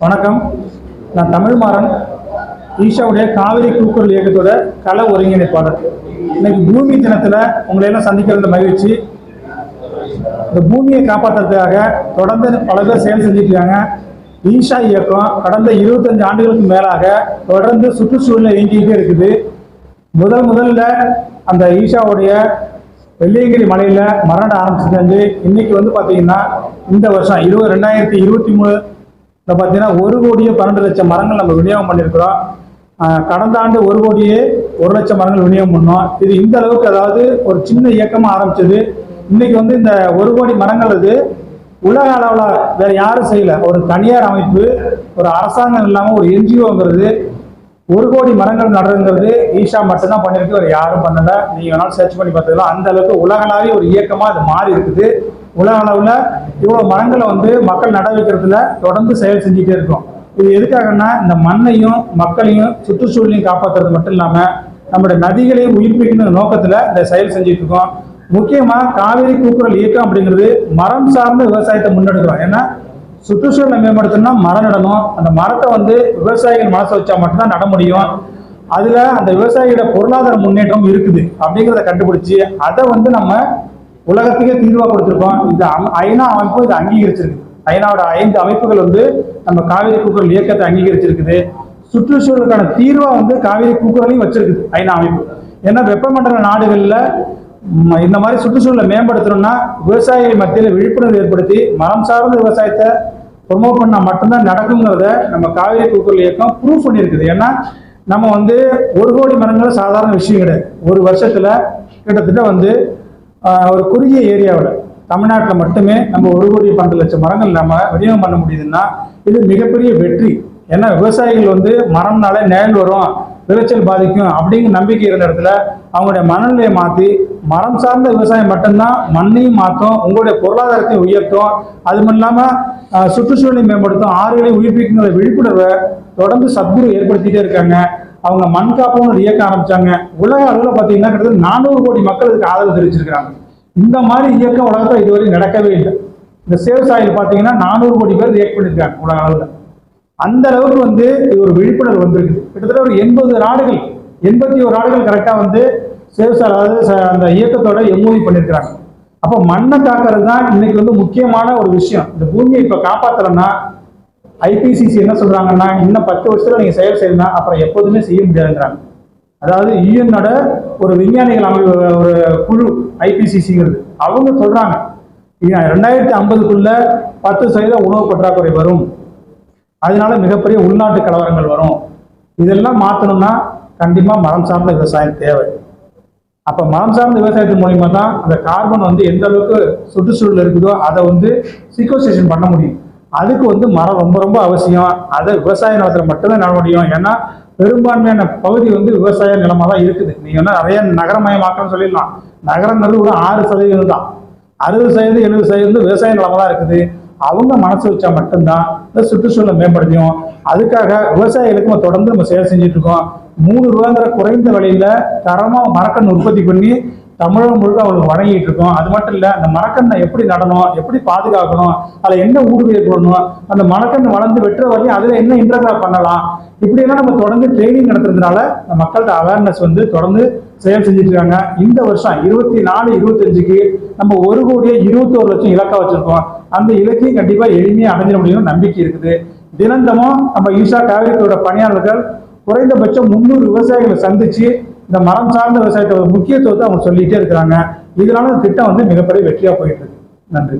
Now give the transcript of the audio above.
வணக்கம். நான் தமிழ்மாறன் ஈஷாவுடைய காவிரி கூக்குரல் இயக்கத்தோட கலை ஒருங்கிணைப்பாளர். இன்னைக்கு பூமி தினத்தில் உங்களை எல்லாம் சந்திக்கிறது மகிழ்ச்சி. இந்த பூமியை காப்பாற்றுறதுக்காக தொடர்ந்து பல பேர் செயல் செஞ்சுட்டு இருக்காங்க. ஈஷா இயக்கம் கடந்த இருபத்தஞ்சு ஆண்டுகளுக்கு மேலாக தொடர்ந்து சுற்றுச்சூழலை இயங்கிக்கிட்டே இருக்குது. முதல் முதல்ல அந்த ஈஷாவுடைய வெள்ளியங்கிரி மலையில் மரண ஆரம்பிச்சது இன்னைக்கு வந்து பார்த்தீங்கன்னா இந்த வருஷம் இருபது ரெண்டாயிரத்தி இருபத்தி மூணு பார்த்தீங்கன்னா ஒரு கோடியே பன்னெண்டு லட்சம் மரங்கள் நம்ம விநியோகம் பண்ணியிருக்கிறோம். கடந்த ஆண்டு ஒரு கோடியே ஒரு லட்சம் மரங்கள் விநியோகம் பண்ணோம். இது இந்த அளவுக்கு அதாவது ஒரு சின்ன இயக்கமாக ஆரம்பிச்சது. இன்னைக்கு வந்து இந்த ஒரு கோடி மரங்கள் இது உலக அளவில் வேற யாரும் செய்யல. ஒரு தனியார் அமைப்பு ஒரு அரசாங்கம் இல்லாமல் ஒரு என்ஜிஓங்கிறது ஒரு கோடி மரங்கள் நடுறதுங்கிறது ஈஷா மட்டும்தான் பண்ணியிருக்கு வேற யாரும் பண்ணல. நீங்க வேணாலும் சர்ச் பண்ணி பார்த்துக்கலாம். அந்த அளவுக்கு உலகளாவிய ஒரு இயக்கமா அது மாறி இருக்குது. உலக அளவுல இவ்வளவு மரங்களை வந்து மக்கள் நட வைக்கிறதுல தொடர்ந்து செயல் செஞ்சுட்டே இருக்கோம். இது எதுக்காகன்னா இந்த மண்ணையும் மக்களையும் சுற்றுச்சூழலையும் காப்பாற்றுறது மட்டும் இல்லாம நம்முடைய நதிகளையும் உயிர்ப்பிக்கணும் நோக்கத்துல இந்த செயல் செஞ்சுட்டு இருக்கோம். முக்கியமா காவிரி கூக்குரல் இயக்கம் அப்படிங்கிறது மரம் சார்ந்த விவசாயத்தை முன்னெடுக்கிறோம். ஏன்னா சுற்றுச்சூழலை மேம்படுத்தணும்னா மரம் நடணும். அந்த மரத்தை வந்து விவசாயிகள் மனசை வச்சா மட்டும்தான் நட முடியும். அதுல அந்த விவசாயியோட பொருளாதார முன்னேற்றம் இருக்குது அப்படிங்கிறத கண்டுபிடிச்சு அதை வந்து நம்ம உலகத்துக்கே தீர்வா கொடுத்துருக்கோம். இது ஐநா அமைப்பு இதை அங்கீகரிச்சிருக்கு. ஐநாவோட ஐந்து அமைப்புகள் வந்து நம்ம காவிரி கூக்குரல் இயக்கத்தை அங்கீகரிச்சிருக்குது. சுற்றுச்சூழலுக்கான தீர்வா வந்து காவிரி கூக்குரலையும் வச்சிருக்குது ஐநா அமைப்பு. ஏன்னா வெப்பமண்டல நாடுகளில் இந்த மாதிரி சுற்றுச்சூழலை மேம்படுத்தணும்னா விவசாயிகள் மத்தியில் விழிப்புணர்வு ஏற்படுத்தி மரம் சார்ந்த விவசாயத்தை ப்ரொமோட் பண்ணால் மட்டும்தான் நடக்குங்கிறத நம்ம காவிரி கூக்குரல் இயக்கம் ப்ரூவ் பண்ணியிருக்குது. ஏன்னா நம்ம வந்து ஒரு கோடி மரங்கள் சாதாரண விஷயம் கிடையாது. ஒரு வருஷத்தில் கிட்டத்தட்ட வந்து ஒரு குறுகிய ஏரியாவில் தமிழ்நாட்டில் மட்டுமே நம்ம ஒரு கோடி பன்னெண்டு லட்சம் மரங்கள் நம்ம விநியோகம் பண்ண முடியுதுன்னா இது மிகப்பெரிய வெற்றி. ஏன்னா விவசாயிகள் வந்து மரம்னாலே நிழல் வரும் விளைச்சல் பாதிக்கும் அப்படிங்கிற நம்பிக்கை இருந்த இடத்துல அவங்களுடைய மனநிலையை மாற்றி மரம் சார்ந்த விவசாயம் மட்டும்தான் மண்ணையும் மாற்றும் உங்களுடைய பொருளாதாரத்தை உயர்த்தும். அது மட்டும் இல்லாமல் சுற்றுச்சூழலை மேம்படுத்தும் ஆறுகளை உயிர்ப்பிக்கிற விழிப்புணர்வை தொடர்ந்து சத்குரு ஏற்படுத்திட்டே இருக்காங்க. அவங்க மண் காப்போம்னு ஒரு இயக்கம் ஆரம்பிச்சாங்க. உலக அளவில் பார்த்தீங்கன்னா கிட்டத்தட்ட நானூறு கோடி மக்கள் இதுக்கு ஆதரவு தெரிவிச்சிருக்காங்க இந்த மாதிரி இயக்கம் உலகத்தில் இதுவரை நடக்கவே இல்லை. இந்த சேவ் சாயில் பார்த்தீங்கன்னா நானூறு கோடி பேர் ரியாக்ட் பண்ணியிருக்காங்க உலக அளவில். அந்த அளவுக்கு வந்து இது ஒரு விழிப்புணர்வு வந்திருக்குது. கிட்டத்தட்ட ஒரு எண்பது நாடுகள் எண்பத்தி ஒரு நாடுகள் கரெக்டாக வந்து சேவ்சால் அதாவது ச- அந்த இயக்கத்தோட எம்ஓவி பண்ணியிருக்கிறாங்க அப்போ மண்ணை காக்கிறது தான் இன்னைக்கு வந்து முக்கியமான ஒரு விஷயம். இந்த பூமியை இப்போ காப்பாற்றுறோம்னா ஐபிசிசி என்ன சொல்கிறாங்கன்னா இன்னும் பத்து வருஷத்தில் நீங்கள் செயல் செய்யணும் அப்புறம் எப்போதுமே செய்ய முடியாதுன்றாங்க. அதாவது யூஎன்னோட ஒரு விஞ்ஞானிகள் அமைப்பு ஒரு குழு ஐபிசிசிங்கிறது அவங்க சொல்கிறாங்க ரெண்டாயிரத்தி ஐம்பதுக்குள்ள பத்து சதவீத உணவு பற்றாக்குறை வரும். அதனால மிகப்பெரிய உள்நாட்டு கலவரங்கள் வரும். இதெல்லாம் மாற்றணும்னா கண்டிப்பா மரம் சார்ந்த விவசாயம் தேவை. அப்ப மரம் சார்ந்த விவசாயத்தின் மூலிமா தான் அந்த கார்பன் வந்து எந்த அளவுக்கு சுற்றுச்சூழல் இருக்குதோ அதை வந்து சீக்வஸ்டேஷன் பண்ண முடியும். அதுக்கு வந்து மரம் ரொம்ப ரொம்ப அவசியம். அதை விவசாய நிலத்தில் மட்டும்தான் நட முடியும். ஏன்னா பெரும்பான்மையான பகுதி வந்து விவசாய நிலமா தான் இருக்குது. நீங்க வந்து நிறைய நகரமயமாக்கணும்னு சொல்லிடலாம். நகரங்கிறது ஒரு ஆறு சதவீதம் தான். அறுபது சதவீதம் எழுபது சதவீதம் விவசாய நிலமாக தான் இருக்குது. அவங்க மனசு வச்சா மட்டும்தான் இந்த சுற்றுச்சூழலை மேம்படுத்தியும். அதுக்காக விவசாயிகளுக்கு நம்ம தொடர்ந்து நம்ம செயல் செஞ்சுட்டு இருக்கோம். மூணு ரூபாங்கிற குறைந்த விலையில தரமா மரக்கன்று உற்பத்தி பண்ணி தமிழகம் முழுக்க அவங்களுக்கு வழங்கிட்டு இருக்கோம். அது மட்டும் இல்ல அந்த மரக்கண்ணை எப்படி நடணும் எப்படி பாதுகாக்கணும் அதுல என்ன ஊடுருவி போடணும் அந்த மரக்கன்று வளர்ந்து வெட்டுற வரையும் அதுல என்ன இன்டர்கிராப் பண்ணலாம் இப்படி எல்லாம் நம்ம தொடர்ந்து ட்ரைனிங் நடத்துறதுனால இந்த மக்கள்கிட்ட அவேர்னஸ் வந்து தொடர்ந்து செயல் செஞ்சுட்டு இருக்காங்க. இந்த வருஷம் இருபத்தி நாலு இருபத்தஞ்சுக்கு நம்ம ஒரு கோடியே இருபத்தோரு லட்சம் இலக்கா வச்சிருக்கோம். அந்த இலக்கையும் கண்டிப்பா எளிமையாக அடைஞ்சிட முடியும்னு நம்பிக்கை இருக்குது. தினந்தமும் நம்ம ஈஷா காவிரியோட பணியாளர்கள் குறைந்தபட்சம் முந்நூறு விவசாயிகளை சந்திச்சு இந்த மரம் சார்ந்த விவசாயத்தோட முக்கியத்துவத்தை அவங்க சொல்லிட்டே இருக்கிறாங்க. இதனால திட்டம் வந்து மிகப்பெரிய வெற்றியா போயிட்டு இருக்கு. நன்றி.